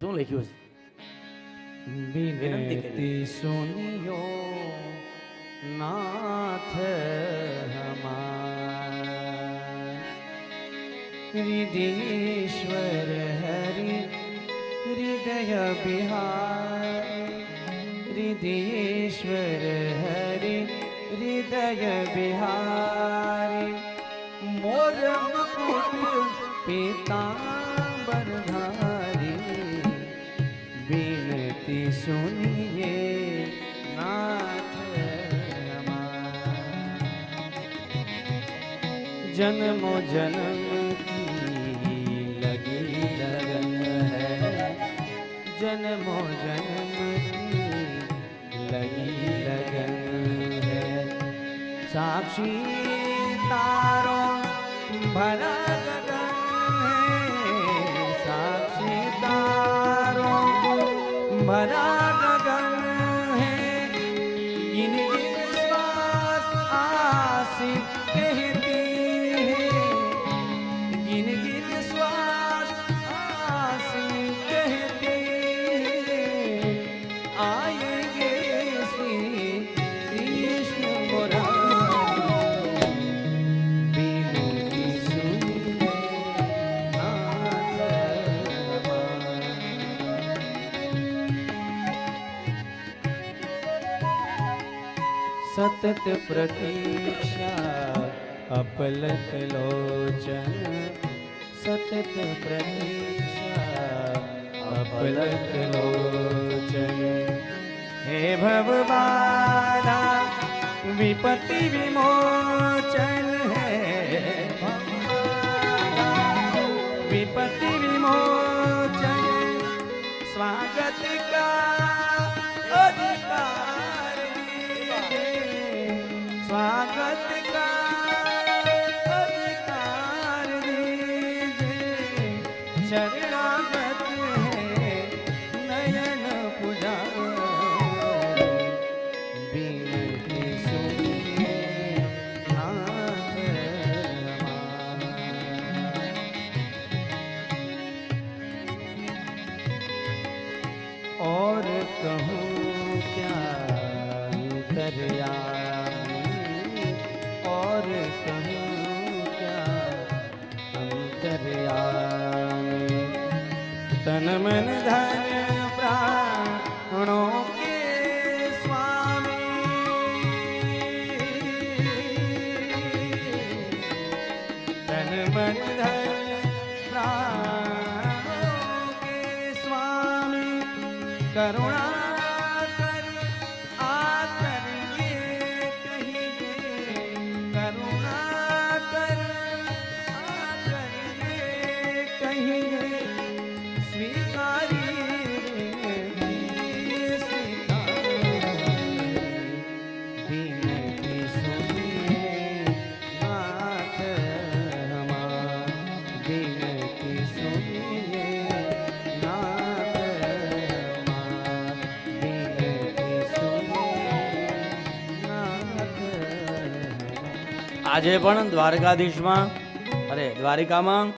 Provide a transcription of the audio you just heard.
શું લખ્યું છે વિનંતી કરી. વિનતી સુનિયો નાથ હમાર હૃદીશ્વર હરિ હૃદય બિહાર હૃદીશ્વર હરિ હૃદય બિહારી મોર મુકુટ પીતાંબર ધારી विनती सुनिए, नाथ जन्मो जन्म की लगी लगन है। जन्मो जन्म की लगी लगन है। साक्षी तारों भरा भरा गगन है। गिन सतत प्रतीक्षा, अपलक लोचन। सतत प्रतीक्षा, अपलक लोचन। हे भगवाना, विपत्ति विमोचन है। विपत्ति विमोचन, स्वागत का स्वागत का अधिकार शरणागत है नयन पुजारी और कहूँ क्या अंतर्यामी तन मन धन प्राणों के स्वामी। तन मन धन प्राणों के स्वामी। करुणा આજે પણ દ્વારકાધીશમાં અરે દ્વારિકામાં